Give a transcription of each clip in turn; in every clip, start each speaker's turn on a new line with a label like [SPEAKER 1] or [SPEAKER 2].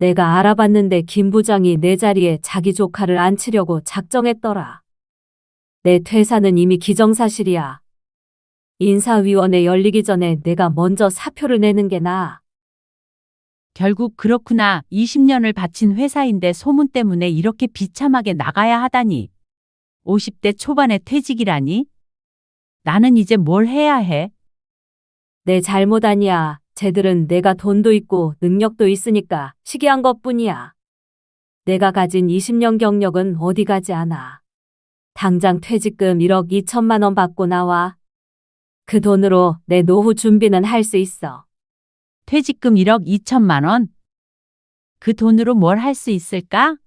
[SPEAKER 1] 내가 알아봤는데 김 부장이 내 자리에 자기 조카를 앉히려고 작정했더라. 내 퇴사는 이미 기정사실이야. 인사위원회 열리기 전에 내가 먼저 사표를 내는 게 나아.
[SPEAKER 2] 결국 그렇구나. 20년을 바친 회사인데 소문 때문에 이렇게 비참하게 나가야 하다니. 50대 초반에 퇴직이라니? 나는 이제 뭘 해야 해?
[SPEAKER 1] 내 잘못 아니야. 쟤들은 내가 돈도 있고 능력도 있으니까 시기한 것 뿐이야. 내가 가진 20년 경력은 어디 가지 않아. 당장 퇴직금 1억 2천만 원 받고 나와. 그 돈으로 내 노후 준비는 할 수 있어.
[SPEAKER 2] 퇴직금 1억 2천만 원? 그 돈으로 뭘 할 수 있을까?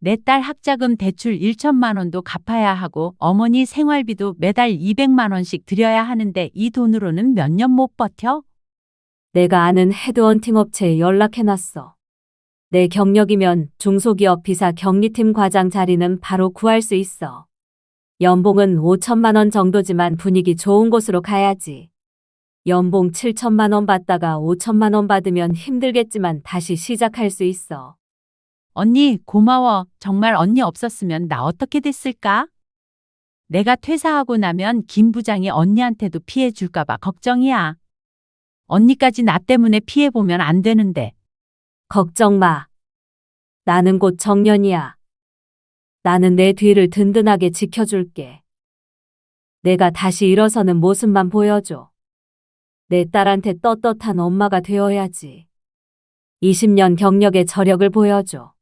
[SPEAKER 2] 내 딸 학자금 대출 1천만 원도 갚아야 하고 어머니 생활비도 매달 200만 원씩 드려야 하는데 이 돈으로는 몇 년 못 버텨?
[SPEAKER 1] 내가 아는 헤드헌팅 업체에 연락해놨어. 내 경력이면 중소기업 비사 격리팀 과장 자리는 바로 구할 수 있어. 연봉은 5천만 원 정도지만 분위기 좋은 곳으로 가야지. 연봉 7천만 원 받다가 5천만 원 받으면 힘들겠지만 다시 시작할 수 있어.
[SPEAKER 2] 언니, 고마워. 정말 언니 없었으면 나 어떻게 됐을까? 내가 퇴사하고 나면 김 부장이 언니한테도 피해 줄까봐 걱정이야. 언니까지 나 때문에 피해보면 안 되는데.
[SPEAKER 1] 걱정 마. 나는 곧 정년이야. 나는 내 뒤를 든든하게 지켜줄게. 내가 다시 일어서는 모습만 보여줘. 내 딸한테 떳떳한 엄마가 되어야지. 20년 경력의 저력을 보여줘.